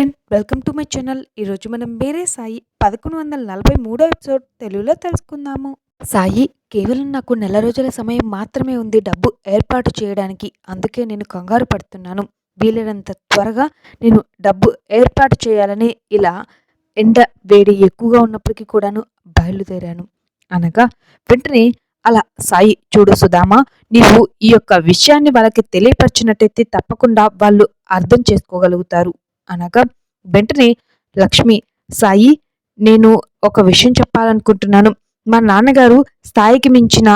Friend welcome to my channel ఈరోజు మనం వేరే సాయి పదకొండు వందల నలభై మూడో ఎపిసోడ్ తెలుగులో తెలుసుకుందాము. సాయి కేవలం నాకు నెల రోజుల సమయం మాత్రమే ఉంది డబ్బు ఏర్పాటు చేయడానికి. అందుకే నేను కంగారు పడుతున్నాను. వీలైనంత త్వరగా నేను డబ్బు ఏర్పాటు చేయాలని ఇలా ఎండ వేడి ఎక్కువగా ఉన్నప్పటికీ కూడాను బయలుదేరాను. అనగా వెంటనే అలా సాయి చూడు సుధామా నీవు ఈ యొక్క విషయాన్ని వాళ్ళకి తెలియపరిచినట్టయితే తప్పకుండా వాళ్ళు అర్థం చేసుకోగలుగుతారు. అనగా వెంటనే లక్ష్మి సాయి నేను ఒక విషయం చెప్పాలనుకుంటున్నాను. మా నాన్నగారు స్థాయికి మించిన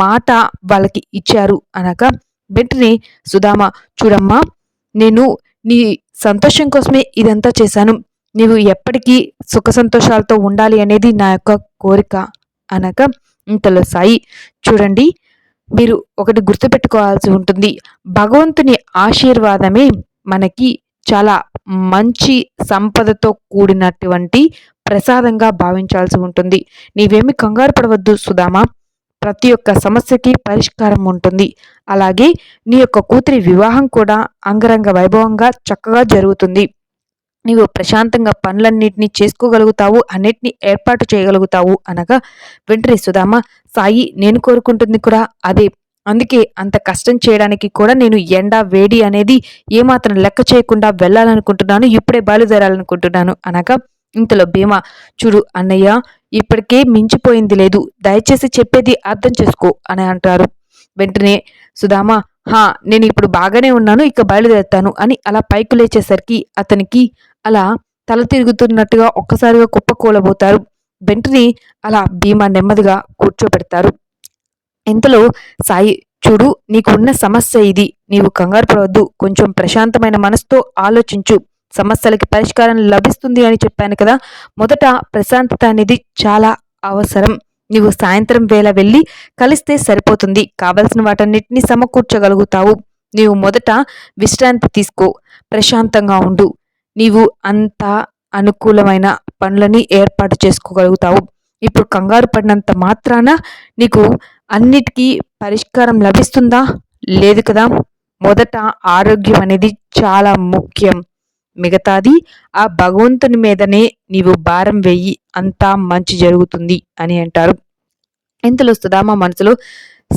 మాట వాళ్ళకి ఇచ్చారు అనగా వెంటనే సుధామ చూడమ్మా నేను నీ సంతోషం కోసమే ఇదంతా చేశాను. నీవు ఎప్పటికీ సుఖ సంతోషాలతో ఉండాలి అనేది నా యొక్క కోరిక అనగా ఇంతలో సాయి చూడండి మీరు ఒకటి గుర్తుపెట్టుకోవాల్సి ఉంటుంది. భగవంతుని ఆశీర్వాదమే మనకి చాలా మంచి సంపదతో కూడినటువంటి ప్రసాదంగా భావించాల్సి ఉంటుంది. నీవేమి కంగారు పడవద్దు సుధామా. ప్రతి ఒక్క సమస్యకి పరిష్కారం ఉంటుంది. అలాగే నీ యొక్క కూతురి వివాహం కూడా అంగరంగ వైభవంగా చక్కగా జరుగుతుంది. నీవు ప్రశాంతంగా పనులన్నింటినీ చేసుకోగలుగుతావు అన్నిటినీ ఏర్పాటు చేయగలుగుతావు అనగా వెంటనే సుధామ సాయి నేను కోరుకుంటుంది కూడా అదే. అందుకే అంత కష్టం చేయడానికి కూడా నేను ఎండ వేడి అనేది ఏమాత్రం లెక్క చేయకుండా వెళ్ళాలనుకుంటున్నాను. ఇప్పుడే బయలుదేరాలనుకుంటున్నాను. అనగా ఇంతలో భీమా చూడు అన్నయ్య ఇప్పటికే మించిపోయింది లేదు. దయచేసి చెప్పేది అర్థం చేసుకో అని అంటారు. వెంటనే సుధామా హా నేను ఇప్పుడు బాగానే ఉన్నాను ఇక బయలుదేరుతాను అని అలా పైకి లేచేసరికి అతనికి అలా తల తిరుగుతున్నట్టుగా ఒక్కసారిగా కుప్పకూలబోతారు. వెంటనే అలా భీమా నెమ్మదిగా కూర్చోబెడతారు. ఇంతలో సాయి చూడు నీకున్న సమస్య ఇది. నీవు కంగారు పడవద్దు. కొంచెం ప్రశాంతమైన మనసుతో ఆలోచించు. సమస్యలకి పరిష్కారం లభిస్తుంది అని చెప్పాను కదా. మొదట ప్రశాంతత అనేది చాలా అవసరం. నీవు సాయంత్రం వేళ వెళ్ళి కలిస్తే సరిపోతుంది. కావలసిన వాటన్నిటిని సమకూర్చగలుగుతావు. నీవు మొదట విశ్రాంతి తీసుకో. ప్రశాంతంగా ఉండు. నీవు అంత అనుకూలమైన పనులని ఏర్పాటు చేసుకోగలుగుతావు. ఇప్పుడు కంగారు పడినంత మాత్రాన నీకు అన్నిటికీ పరిష్కారం లభిస్తుందా? లేదు కదా. మొదట ఆరోగ్యం అనేది చాలా ముఖ్యం. మిగతాది ఆ భగవంతుని మీదనే నీవు భారం వెయ్యి అంతా మంచి జరుగుతుంది అని అంటారు. ఇంతలో మా మనసులో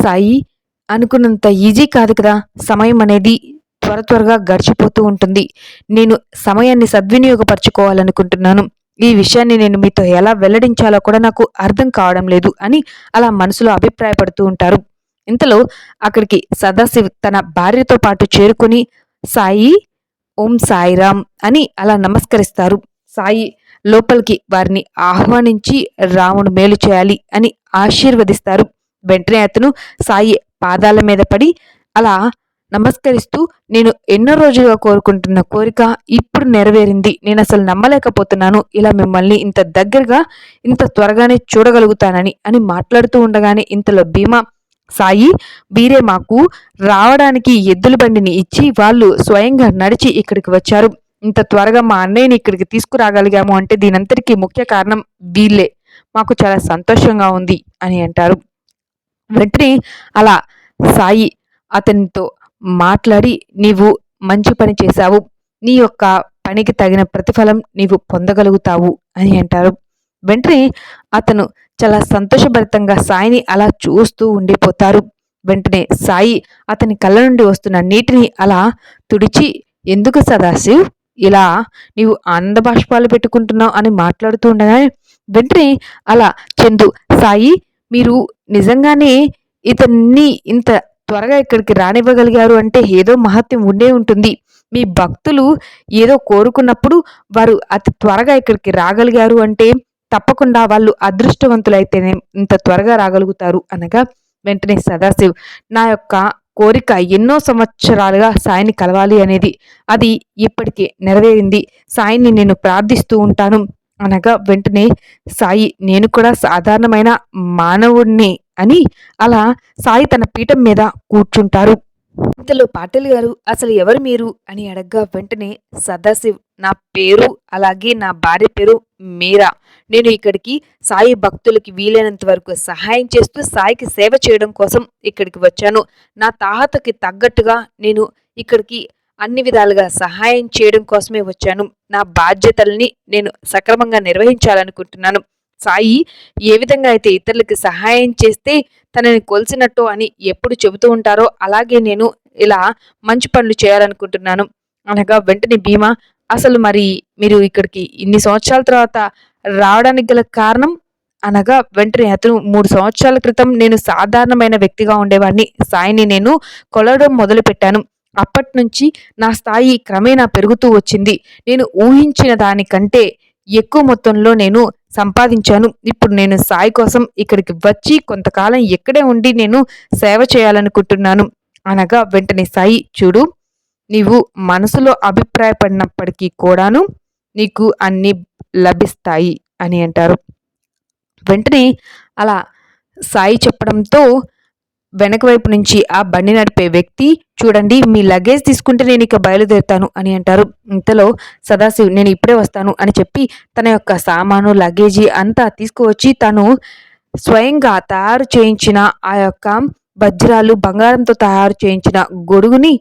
సాయి అనుకున్నంత ఈజీ కాదు కదా. సమయం అనేది త్వర త్వరగా గడిచిపోతూ ఉంటుంది. నేను సమయాన్ని సద్వినియోగపరచుకోవాలనుకుంటున్నాను. ఈ విషయాన్ని నేను మీతో ఎలా వెల్లడించాలో కూడా నాకు అర్థం కావడం లేదు అని అలా మనసులో అభిప్రాయపడుతూ ఉంటారు. ఇంతలో అక్కడికి సదాశివ్ తన భార్యతో పాటు చేరుకుని సాయి ఓం సాయిరామ్ అని అలా నమస్కరిస్తారు. సాయి లోపలికి వారిని ఆహ్వానించి రాముడు మేలు చేయాలి అని ఆశీర్వదిస్తారు. వెంటనే అతను సాయి పాదాల మీద పడి అలా నమస్కరిస్తూ నేను ఎన్నో రోజులుగా కోరుకుంటున్న కోరిక ఇప్పుడు నెరవేరింది. నేను అసలు నమ్మలేకపోతున్నాను. ఇలా మిమ్మల్ని ఇంత దగ్గరగా ఇంత త్వరగానే చూడగలుగుతానని అని మాట్లాడుతూ ఉండగానే ఇంతలో భీమా సాయి వీరే మాకు రావడానికి ఎద్దుల బండిని ఇచ్చి వాళ్ళు స్వయంగా నడిచి ఇక్కడికి వచ్చారు. ఇంత త్వరగా మా అన్నయ్యని ఇక్కడికి తీసుకురాగలిగాము అంటే దీనంతటికీ ముఖ్య కారణం వీళ్ళే. మాకు చాలా సంతోషంగా ఉంది అని అంటారు. వెంటనే అలా సాయి అతనితో మాట్లాడి నీవు మంచి పని చేశావు. నీ యొక్క పనికి తగిన ప్రతిఫలం నీవు పొందగలుగుతావు అని అంటారు. వెంటనే అతను చాలా సంతోషభరితంగా సాయిని అలా చూస్తూ ఉండిపోతారు. వెంటనే సాయి అతని కళ్ళ నుండి వస్తున్న నీటిని అలా తుడిచి ఎందుకు సదాశివ్? ఇలా నీవు ఆనంద బాష్పాలు పెట్టుకుంటున్నావు అని మాట్లాడుతూ ఉండగానే వెంటనే అలా చందు సాయి మీరు నిజంగానే ఇతన్ని ఇంత త్వరగా ఇక్కడికి రానివ్వగలిగారు అంటే ఏదో మహత్యం ఉండే ఉంటుంది. మీ భక్తులు ఏదో కోరుకున్నప్పుడు వారు అతి త్వరగా ఇక్కడికి రాగలిగారు అంటే తప్పకుండా వాళ్ళు అదృష్టవంతులైతేనే ఇంత త్వరగా రాగలుగుతారు అనగా వెంటనే సదాశివ్ నా యొక్క కోరిక ఎన్నో సంవత్సరాలుగా సాయిని కలవాలి అనేది అది ఇప్పటికే నెరవేరింది. సాయిని నేను ప్రార్థిస్తూ ఉంటాను అనగా వెంటనే సాయి నేను కూడా సాధారణమైన మానవుడిని అని అలా సాయి తన పీఠం మీద కూర్చుంటారు. ఇంతలో పాటిల్ గారు అసలు ఎవరు మీరు? అని అడగ్గా వెంటనే సదాశివ్ నా పేరు అలాగే నా భార్య పేరు మీరా. నేను ఇక్కడికి సాయి భక్తులకి వీలైనంత వరకు సహాయం చేస్తూ సాయికి సేవ చేయడం కోసం ఇక్కడికి వచ్చాను. నా తాహతకి తగ్గట్టుగా నేను ఇక్కడికి అన్ని విధాలుగా సహాయం చేయడం కోసమే వచ్చాను. నా బాధ్యతల్ని నేను సక్రమంగా నిర్వహించాలనుకుంటున్నాను. సాయి ఏ విధంగా అయితే ఇతరులకి సహాయం చేస్తే తనని కొలిసినట్టు అని ఎప్పుడు చెబుతూ ఉంటారో అలాగే నేను ఇలా మంచి పనులు చేయాలనుకుంటున్నాను. అనగా వెంటనే భీమా అసలు మరి మీరు ఇక్కడికి ఇన్ని సంవత్సరాల తర్వాత రావడానికి గల కారణం? అనగా వెంటనే అతను మూడు సంవత్సరాల క్రితం నేను సాధారణమైన వ్యక్తిగా ఉండేవాడిని. సాయిని నేను కొలవడం మొదలుపెట్టాను. అప్పటి నుంచి నా స్థాయి క్రమేణా పెరుగుతూ వచ్చింది. నేను ఊహించిన దానికంటే ఎక్కువ మొత్తంలో నేను సంపాదించాను. ఇప్పుడు నేను సాయి కోసం ఇక్కడికి వచ్చి కొంతకాలం ఇక్కడే ఉండి నేను సేవ చేయాలనుకుంటున్నాను. అనగా వెంటనే సాయి చూడు నీవు మనసులో అభిప్రాయపడినప్పటికీ కూడాను నీకు అన్ని లభిస్తాయి అని అంటారు. వెంటనే అలా సాయి చెప్పడంతో వెనక వైపు నుంచి ఆ బండి నడిపే వ్యక్తి చూడండి మీ లగేజ్ తీసుకుంటే నేను ఇక బయలుదేరుతాను అని అంటారు. ఇంతలో సదాశివ్ నేను ఇప్పుడే వస్తాను అని చెప్పి తన యొక్క సామాను లగేజీ అంతా తీసుకువచ్చి తను స్వయంగా తయారు చేయించిన ఆ యొక్క వజ్రాలు బంగారంతో తయారు చేయించిన గొడుగుని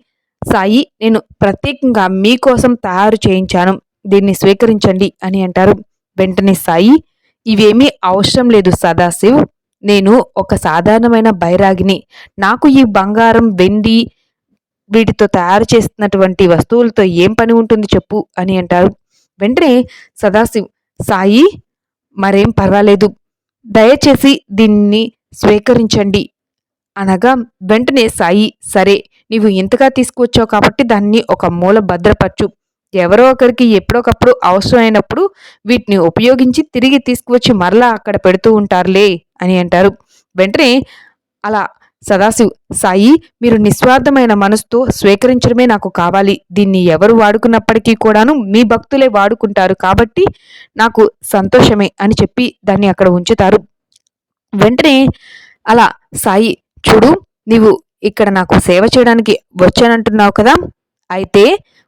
సాయి నేను ప్రత్యేకంగా మీకోసం తయారు చేయించాను దీన్ని స్వీకరించండి అని అంటారు. వెంటనే సాయి ఇవేమీ అవసరం లేదు సదాశివ్ నేను ఒక సాధారణమైన బైరాగిని. నాకు ఈ బంగారం వెండి వీటితో తయారు చేస్తున్నటువంటి వస్తువులతో ఏం పని ఉంటుంది చెప్పు అని అంటారు. వెంటనే సదాశివ్ సాయి మరేం పర్వాలేదు. దయచేసి దీన్ని స్వీకరించండి. అనగా వెంటనే సాయి సరే నీవు ఇంతగా తీసుకువచ్చావు కాబట్టి దాన్ని ఒక మూల భద్రపరచు. ఎవరో ఒకరికి ఎప్పుడొకప్పుడు అవసరమైనప్పుడు వీటిని ఉపయోగించి తిరిగి తీసుకువచ్చి మరలా అక్కడ పెడుతూ ఉంటారులే అని అంటారు. వెంటనే అలా సదాశివ్ సాయి మీరు నిస్వార్థమైన మనసుతో స్వీకరించడమే నాకు కావాలి. దీన్ని ఎవరు వాడుకున్నప్పటికీ కూడాను మీ భక్తులే వాడుకుంటారు కాబట్టి నాకు సంతోషమే అని చెప్పి దాన్ని అక్కడ ఉంచుతారు. వెంటనే అలా సాయి చూడు నీవు ఇక్కడ నాకు సేవ చేయడానికి వచ్చానంటున్నావు కదా అయితే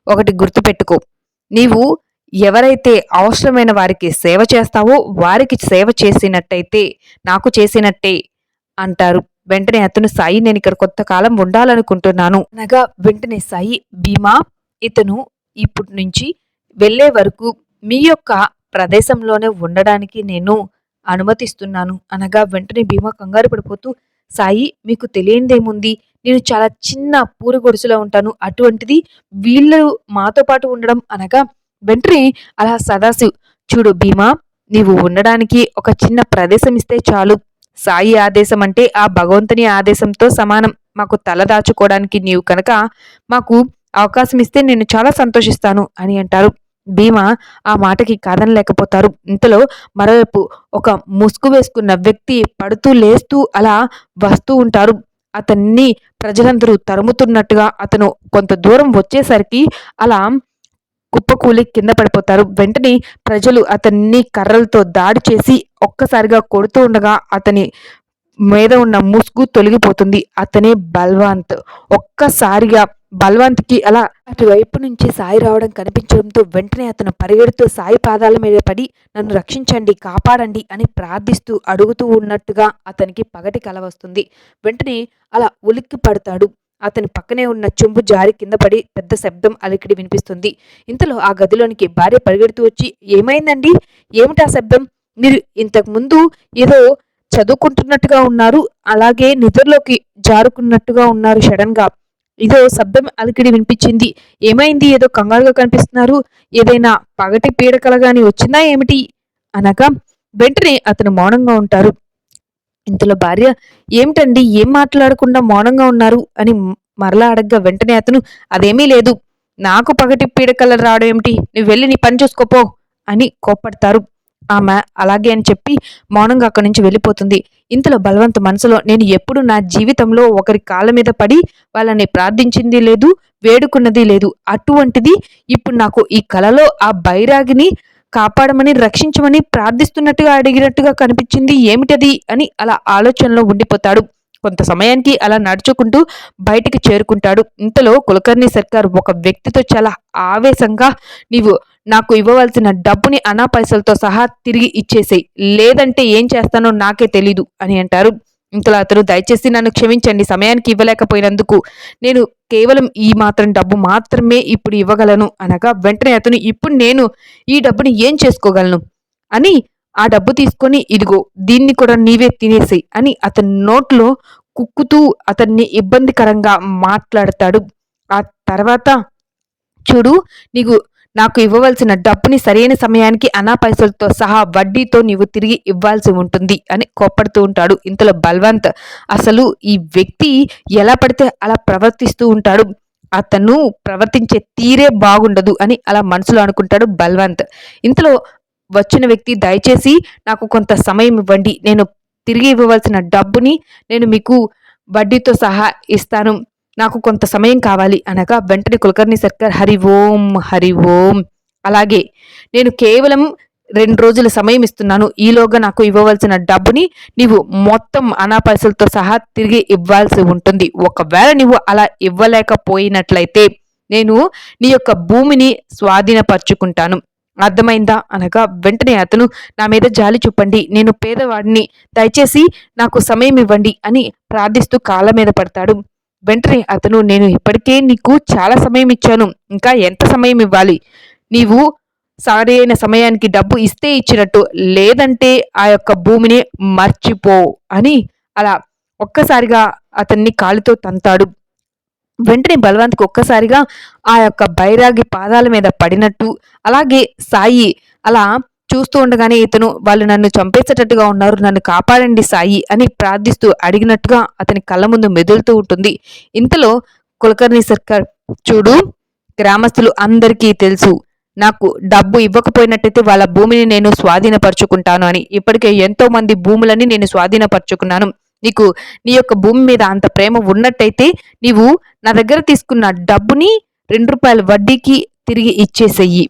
ఒకటి గుర్తుపెట్టుకో. నీవు ఎవరైతే అవసరమైన వారికి సేవ చేస్తావో వారికి సేవ చేసినట్టయితే నాకు చేసినట్టే అంటారు. వెంటనే అతను సాయి నేను ఇక్కడ కొత్త కాలం ఉండాలనుకుంటున్నాను. అనగా వెంటనే సాయి భీమా ఇతను ఇప్పటి నుంచి వెళ్ళే వరకు మీ యొక్క ప్రదేశంలోనే ఉండడానికి నేను అనుమతిస్తున్నాను. అనగా వెంటనే భీమా కంగారు పడిపోతూ సాయి మీకు తెలియనిదేముంది నేను చాలా చిన్న పూర గొడుసులో ఉంటాను. అటువంటిది వీళ్ళు మాతో పాటు ఉండడం అనగా వెంటనే అలా సదాశివ్ చూడు భీమా నీవు ఉండడానికి ఒక చిన్న ప్రదేశం ఇస్తే చాలు. సాయి ఆదేశం అంటే ఆ భగవంతుని ఆదేశంతో సమానం. మాకు తల దాచుకోవడానికి నీవు కనుక మాకు అవకాశం ఇస్తే నేను చాలా సంతోషిస్తాను అని అంటారు. భీమా ఆ మాటకి కాదనలేకపోతారు ఇంతలో మరోవైపు ఒక ముసుగు వేసుకున్న వ్యక్తి పడుతూ లేస్తూ అలా వస్తూ ఉంటారు. అతన్ని ప్రజలందరూ తరుముతున్నట్టుగా అతను కొంత దూరం వచ్చేసరికి అలా కుప్పకూలి కింద పడిపోతారు. వెంటనే ప్రజలు అతన్ని కర్రలతో దాడి చేసి ఒక్కసారిగా కొడుతూ ఉండగా అతని మీద ఉన్న ముసుగు తొలగిపోతుంది. అతనే బల్వాంత్. ఒక్కసారిగా బల్వంత్కి అలా అటువైపు నుంచి సాయి రావడం కనిపించడంతో వెంటనే అతను పరిగెడుతూ సాయి పాదాల మీద పడి నన్ను రక్షించండి కాపాడండి అని ప్రార్థిస్తూ అడుగుతూ ఉన్నట్టుగా అతనికి పగటి కల వస్తుంది. వెంటనే అలా ఉలిక్కి పడతాడు. అతని పక్కనే ఉన్న చెంబు జారి కింద పడి పెద్ద శబ్దం అలికిడి వినిపిస్తుంది. ఇంతలో ఆ గదిలోనికి భార్య పరిగెడుతూ వచ్చి ఏమైందండి? ఏమిటా శబ్దం? మీరు ఇంతకుముందు ఏదో చదువుకుంటున్నట్టుగా ఉన్నారు అలాగే నిద్రలోకి జారుకున్నట్టుగా ఉన్నారు సడన్గా. ఇదో శబ్దం అలికిడి వినిపించింది. ఏమైంది? ఏదో కంగారుగా కనిపిస్తున్నారు. ఏదైనా పగటి పీడకలగాని వచ్చిందా ఏమిటి? అనగా వెంటనే అతను మౌనంగా ఉంటారు. ఇంతలో భార్య ఏమిటండి? ఏం మాట్లాడకుండా మౌనంగా ఉన్నారు? అని మరలా అడగ్గా వెంటనే అతను అదేమీ లేదు. నాకు పగటి పీడకల రావడం ఏమిటి? నువ్వు వెళ్ళి నీ పని చూసుకోపో అని కోప్పడతారు. ఆమె అలాగే అని చెప్పి మౌనంగా అక్కడి నుంచి వెళ్ళిపోతుంది. ఇంతలో బలవంత్ మనసులో నేను ఎప్పుడు నా జీవితంలో ఒకరి కాళ్ళ మీద పడి వాళ్ళని ప్రార్థించింది లేదు వేడుకున్నది లేదు. అటువంటిది ఇప్పుడు నాకు ఈ కలలో ఆ బైరాగిని కాపాడమని రక్షించమని ప్రార్థిస్తున్నట్టుగా అడిగినట్టుగా కనిపించింది ఏమిటది అని అలా ఆలోచనలో ఉండిపోతాడు. కొంత సమయానికి అలా నడుచుకుంటూ బయటికి చేరుకుంటాడు. ఇంతలో కులకర్ణి సర్కార్ ఒక వ్యక్తితో చాలా ఆవేశంగా నీవు నాకు ఇవ్వవలసిన డబ్బుని అనా పైసలతో సహా తిరిగి ఇచ్చేసేయి. లేదంటే ఏం చేస్తానో నాకే తెలీదు అని అంటారు. ఇంతలో అతను దయచేసి నన్ను క్షమించండి సమయానికి ఇవ్వలేకపోయినందుకు. నేను కేవలం ఈ మాత్రం డబ్బు మాత్రమే ఇప్పుడు ఇవ్వగలను అనగా వెంటనే అతను ఇప్పుడు నేను ఈ డబ్బుని ఏం చేసుకోగలను? అని ఆ డబ్బు తీసుకొని ఇదిగో దీన్ని కూడా నీవే తినేసేయి అని అతని నోట్లో కుక్కుతూ అతన్ని ఇబ్బందికరంగా మాట్లాడతాడు. ఆ తర్వాత చూడు నీకు నాకు ఇవ్వవలసిన డబ్బుని సరైన సమయానికి అనా పైసలతో సహా వడ్డీతో నీవు తిరిగి ఇవ్వాల్సి ఉంటుంది అని కోప్పడుతూ ఉంటాడు. ఇంతలో బల్వంత్ అసలు ఈ వ్యక్తి ఎలా పడితే అలా ప్రవర్తిస్తూ ఉంటాడు. అతను ప్రవర్తించే తీరే బాగుండదు అని అలా మనసులో అనుకుంటాడు బల్వంత్. ఇంతలో వచ్చిన వ్యక్తి దయచేసి నాకు కొంత సమయం ఇవ్వండి. నేను తిరిగి ఇవ్వవలసిన డబ్బుని నేను మీకు వడ్డీతో సహా ఇస్తాను. నాకు కొంత సమయం కావాలి అనగా వెంటనే కులకర్ణి సర్కార్ హరి ఓం హరి ఓం. అలాగే నేను కేవలం రెండు రోజుల సమయం ఇస్తున్నాను. ఈలోగా నాకు ఇవ్వవలసిన డబ్బుని నీవు మొత్తం అనాపైసలతో సహా తిరిగి ఇవ్వాల్సి ఉంటుంది. ఒకవేళ నువ్వు అలా ఇవ్వలేకపోయినట్లయితే నేను నీ యొక్క భూమిని స్వాధీనపరుచుకుంటాను. అర్థమైందా? అనగా వెంటనే అతను నా మీద జాలి చూపండి. నేను పేదవాడిని. దయచేసి నాకు సమయం ఇవ్వండి అని ప్రార్థిస్తూ కాళ్ళ మీద పడతాడు. వెంటనే అతను నేను ఇప్పటికే నీకు చాలా సమయం ఇచ్చాను. ఇంకా ఎంత సమయం ఇవ్వాలి? నీవు సరైన సమయానికి డబ్బు ఇస్తే ఇచ్చినట్టు. లేదంటే ఆ యొక్క భూమిని మర్చిపో అని అలా ఒక్కసారిగా అతన్ని కాలుతో తంతాడు. వెంటనే బలవంత్కి ఒక్కసారిగా ఆ యొక్క బైరాగి పాదాల మీద పడినట్టు అలాగే సాయి అలా చూస్తూ ఉండగానే ఇతను వాళ్ళు నన్ను చంపేసేటట్టుగా ఉన్నారు నన్ను కాపాడండి సాయి అని ప్రార్థిస్తూ అడిగినట్టుగా అతని కళ్ళ ముందు మెదులుతూ ఉంటుంది. ఇంతలో కులకర్ణి సర్కార్ చూడు గ్రామస్తులు అందరికీ తెలుసు నాకు డబ్బు ఇవ్వకపోయినట్టయితే వాళ్ళ భూమిని నేను స్వాధీనపరుచుకుంటాను అని. ఇప్పటికే ఎంతో మంది భూములని నేను స్వాధీనపరుచుకున్నాను. నీకు నీ యొక్క భూమి మీద అంత ప్రేమ ఉన్నట్టయితే నీవు నా దగ్గర తీసుకున్న డబ్బుని రెండు రూపాయల వడ్డీకి తిరిగి ఇచ్చేసేయి.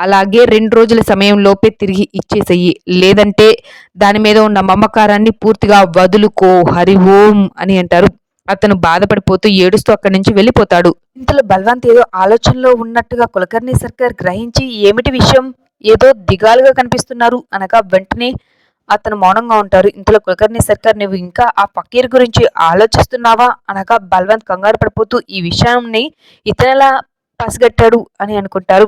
అలాగే రెండు రోజుల సమయంలోపే తిరిగి ఇచ్చేసేయి. లేదంటే దాని మీద ఉన్న మమకారాన్ని పూర్తిగా వదులుకో హరి ఓం అని అంటారు. అతను బాధపడిపోతూ ఏడుస్తూ అక్కడి నుంచి వెళ్ళిపోతాడు. ఇంతలో బల్వంత్ ఏదో ఆలోచనలో ఉన్నట్టుగా కులకర్ణి సర్కార్ గ్రహించి ఏమిటి విషయం? ఏదో దిగాలుగా కనిపిస్తున్నారు అనగా వెంటనే అతను మౌనంగా ఉంటారు ఇంతలో కులకర్ణి సర్కార్ నువ్వు ఇంకా ఆ ఫకీర్ గురించి ఆలోచిస్తున్నావా? అనగా బల్వంత్ కంగారు పడిపోతూ ఈ విషయాన్ని ఇతనెలా పసిగట్టాడు? అని అనుకుంటారు.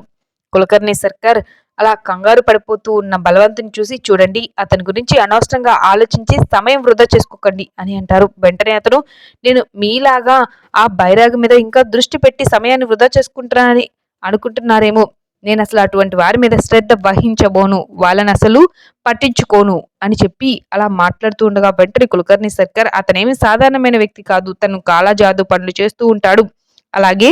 కులకర్ణి సర్కార్ అలా కంగారు పడిపోతూ ఉన్న బలవంతుని చూసి చూడండి అతని గురించి అనవసరంగా ఆలోచించి సమయం వృధా చేసుకోకండి అని అంటారు. వెంటనే అతను నేను మీలాగా ఆ బైరాగి మీద ఇంకా దృష్టి పెట్టి సమయాన్ని వృధా చేసుకుంటున్నానని అనుకుంటున్నారేమో. నేను అసలు అటువంటి వారి మీద శ్రద్ధ వహించబోను. వాళ్ళని అసలు పట్టించుకోను అని చెప్పి అలా మాట్లాడుతూ ఉండగా వెంటనే కులకర్ణి సర్కార్ అతనేమి సాధారణమైన వ్యక్తి కాదు. తను కాలాజాదు పనులు చేస్తూ ఉంటాడు. అలాగే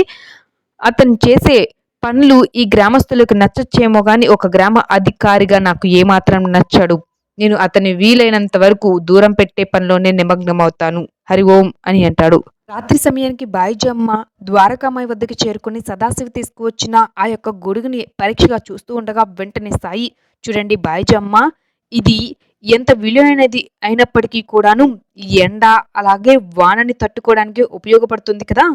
అతను చేసే పనులు ఈ గ్రామస్తులకు నచ్చచ్చేమో గాని ఒక గ్రామ అధికారిగా నాకు ఏమాత్రం నచ్చడు. నేను అతని వీలైనంత వరకు దూరం పెట్టే పనిలోనే నిమగ్నమవుతాను. హరి ఓం అని అంటాడు. రాత్రి సమయానికి బాయిజమ్మ ద్వారకామాయి వద్దకు చేరుకుని సదాశివి తీసుకువచ్చిన ఆ యొక్క గొడుగుని పరీక్షగా చూస్తూ ఉండగా వెంటనే సాయి చూడండి బాయిజమ్మ ఇది ఎంత విలువైనది అయినప్పటికీ కూడాను ఎండ అలాగే వానని తట్టుకోవడానికి ఉపయోగపడుతుంది కదా?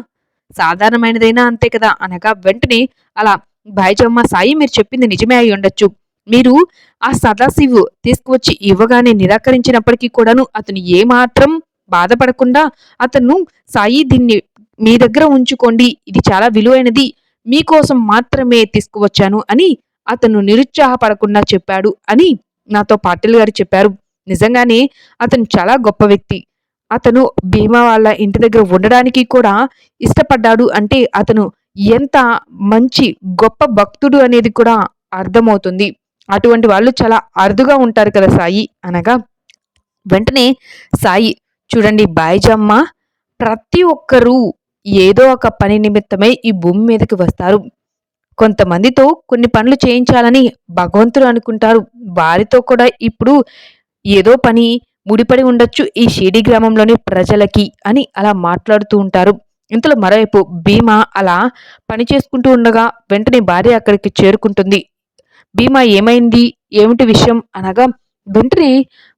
సాధారణమైనదైనా అంతే కదా? అనగా వెంటనే అలా బాయిజమ్మ సాయి మీరు చెప్పింది నిజమే అయి ఉండొచ్చు. మీరు ఆ సదాశివు తీసుకువచ్చి ఇవ్వగానే నిరాకరించినప్పటికీ కూడాను అతను ఏమాత్రం బాధపడకుండా అతను సాయి దీన్ని మీ దగ్గర ఉంచుకోండి. ఇది చాలా విలువైనది. మీకోసం మాత్రమే తీసుకువచ్చాను అని అతను నిరుత్సాహపడకుండా చెప్పాడు అని నాతో పాటిల్ గారు చెప్పారు. నిజంగానే అతను చాలా గొప్ప వ్యక్తి. అతను భీమా వాళ్ళ ఇంటి దగ్గర ఉండడానికి కూడా ఇష్టపడ్డాడు అంటే అతను ఎంత మంచి గొప్ప భక్తుడు అనేది కూడా అర్థమవుతుంది. అటువంటి వాళ్ళు చాలా అరుదుగా ఉంటారు కదా సాయి అనగా. వెంటనే సాయి చూడండి బాయిజమ్మ ప్రతి ఒక్కరూ ఏదో ఒక పని నిమిత్తమై ఈ భూమి మీదకి వస్తారు. కొంతమందితో కొన్ని పనులు చేయించాలని భగవంతుడు అనుకుంటారు. వారితో కూడా ఇప్పుడు ఏదో పని ముడిపడి ఉండొచ్చు ఈ షిడి గ్రామంలోని ప్రజలకి అని అలా మాట్లాడుతూ ఉంటారు. ఇంతలో మరోవైపు భీమా అలా పని చేసుకుంటూ ఉండగా వెంటనే భార్య అక్కడికి చేరుకుంటుంది. భీమా ఏమైంది? ఏమిటి విషయం? అనగా వెంటనే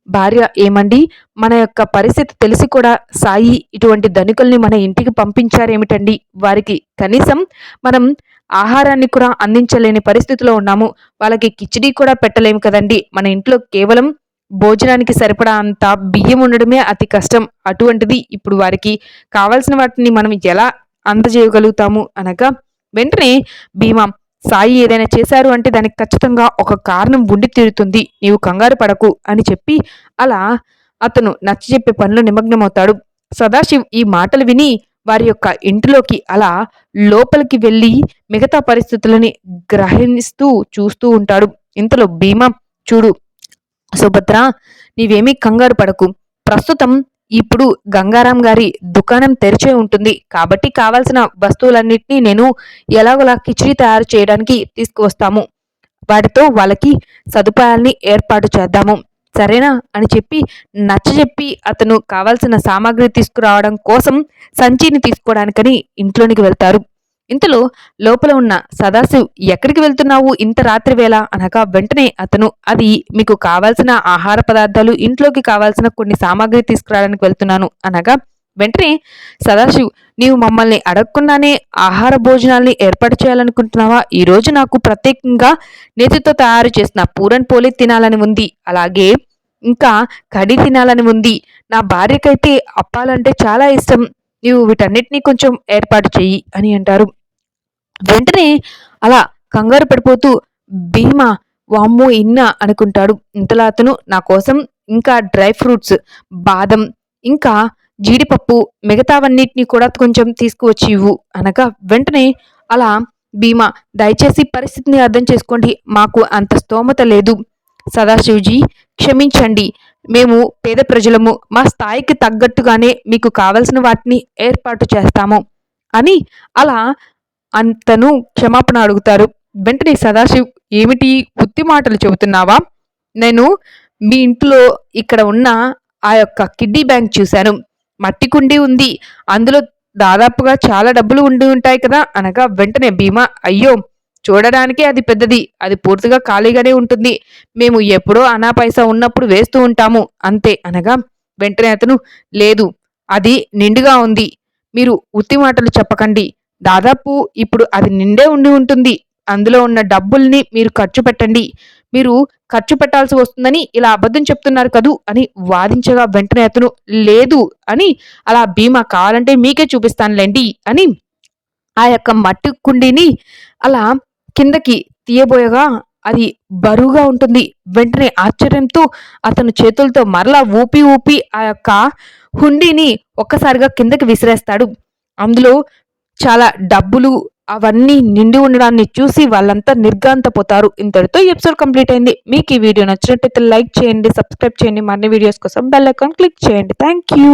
భార్య ఏమండి? మన యొక్క పరిస్థితి తెలిసి కూడా సాయి ఇటువంటి ధనికుల్ని మన ఇంటికి పంపించారేమిటండి? వారికి కనీసం మనం ఆహారాన్ని కూడా అందించలేని పరిస్థితిలో ఉన్నాము. వాళ్ళకి కిచిడీ కూడా పెట్టలేము కదండి? మన ఇంట్లో కేవలం భోజనానికి సరిపడా అంత బియ్యం ఉండడమే అతి కష్టం. అటువంటిది ఇప్పుడు వారికి కావాల్సిన వాటిని మనం ఎలా అందజేయగలుగుతాము అనగా వెంటనే భీమా సాయి ఏదైనా చేశారు అంటే దానికి ఖచ్చితంగా ఒక కారణం ఉండి తీరుతుంది. నీవు కంగారు పడకు అని చెప్పి అలా అతను నచ్చ చెప్పే పనిలో నిమగ్నమవుతాడు. సదాశివ్ ఈ మాటలు విని వారి యొక్క ఇంటిలోకి అలా లోపలికి వెళ్ళి మిగతా పరిస్థితులని గ్రహిస్తూ చూస్తూ ఉంటాడు. ఇంతలో భీమా చూడు సుభద్ర నీవేమీ కంగారు పడకు. ప్రస్తుతం ఇప్పుడు గంగారాం గారి దుకాణం తెరిచే ఉంటుంది. కాబట్టి కావాల్సిన వస్తువులన్నింటినీ నేను ఎలాగోలా కిచిడి తయారు చేయడానికి తీసుకువస్తాము. వాటితో వాళ్ళకి సదుపాయాల్ని ఏర్పాటు చేద్దాము. సరేనా? అని చెప్పి నచ్చజెప్పి అతను కావాల్సిన సామాగ్రి తీసుకురావడం కోసం సంచిని తీసుకోవడానికని ఇంట్లోనికి వెళ్తారు. ఇంతలో లోపల ఉన్న సదాశివ్ ఎక్కడికి వెళ్తున్నావు ఇంత రాత్రి వేళ? అనగా వెంటనే అతను అది మీకు కావాల్సిన ఆహార పదార్థాలు ఇంట్లోకి కావాల్సిన కొన్ని సామాగ్రి తీసుకురావడానికి వెళ్తున్నాను. అనగా వెంటనే సదాశివ్ నీవు మమ్మల్ని అడగకుండానే ఆహార భోజనాల్ని ఏర్పాటు చేయాలనుకుంటున్నావా? ఈరోజు నాకు ప్రత్యేకంగా నేతితో తయారు చేసిన పూరన్ పోలి తినాలని ఉంది. అలాగే ఇంకా కడి తినాలని ఉంది. నా భార్యకైతే అప్పాలంటే చాలా ఇష్టం. నీవు వీటన్నిటినీ కొంచెం ఏర్పాటు చెయ్యి అని అంటారు. వెంటనే అలా కంగారు పడిపోతూ భీమా వామ్మో ఇన్నా అనుకుంటాడు ఇంతలా అతను. నా కోసం ఇంకా డ్రై ఫ్రూట్స్ బాదం ఇంకా జీడిపప్పు మిగతావన్నిటిని కూడా కొంచెం తీసుకువచ్చి ఇవ్వు అనగా వెంటనే అలా భీమా దయచేసి పరిస్థితిని అర్థం చేసుకోండి. మాకు అంత స్తోమత లేదు. సదాశివజీ క్షమించండి. మేము పేద ప్రజలము. మా స్థాయికి తగ్గట్టుగానే మీకు కావలసిన వాటిని ఏర్పాటు చేస్తాము అని అలా అంతను క్షమాపణ అడుగుతారు. వెంటనే సదాశివ్ ఏమిటి? ఉత్తి మాటలు చెబుతున్నావా? నేను మీ ఇంట్లో ఇక్కడ ఉన్న ఆ యొక్క కిడ్నీ బ్యాంక్ చూశాను. మట్టి కుండి ఉంది. అందులో దాదాపుగా చాలా డబ్బులు ఉండి ఉంటాయి కదా? అనగా వెంటనే భీమా అయ్యో చూడడానికి అది పెద్దది. అది పూర్తిగా ఖాళీగానే ఉంటుంది. మేము ఎప్పుడో అనా పైసా ఉన్నప్పుడు వేస్తూ ఉంటాము. అంతే. అనగా వెంటనే అతను లేదు అది నిండుగా ఉంది. మీరు ఉత్తి మాటలు చెప్పకండి. దాదాపు ఇప్పుడు అది నిండే ఉండి ఉంటుంది. అందులో ఉన్న డబ్బుల్ని మీరు ఖర్చు పెట్టండి. మీరు ఖర్చు పెట్టాల్సి వస్తుందని ఇలా అబద్ధం చెప్తున్నారు కదూ అని వాదించగా వెంటనే అతను లేదు అని అలా బీమా కావాలంటే మీకే చూపిస్తానులేండి అని ఆ యొక్క మట్టి కుండీని అలా కిందకి తీయబోయగా అది బరువుగా ఉంటుంది. వెంటనే ఆశ్చర్యంతో అతను చేతులతో మరలా ఊపి ఊపి ఆ యొక్క హుండీని ఒక్కసారిగా కిందకి విసిరేస్తాడు. అందులో చాలా డబ్బులు అవన్నీ నిండి ఉండడాన్ని చూసి వాళ్ళంతా నిర్గాంతపోతారు ఇంతటితో ఎపిసోడ్ కంప్లీట్ అయింది. మీకు ఈ వీడియో నచ్చినట్టయితే లైక్ చేయండి సబ్స్క్రైబ్ చేయండి. మరిన్ని వీడియోస్ కోసం బెల్ ఐకాన్ క్లిక్ చేయండి. Thank you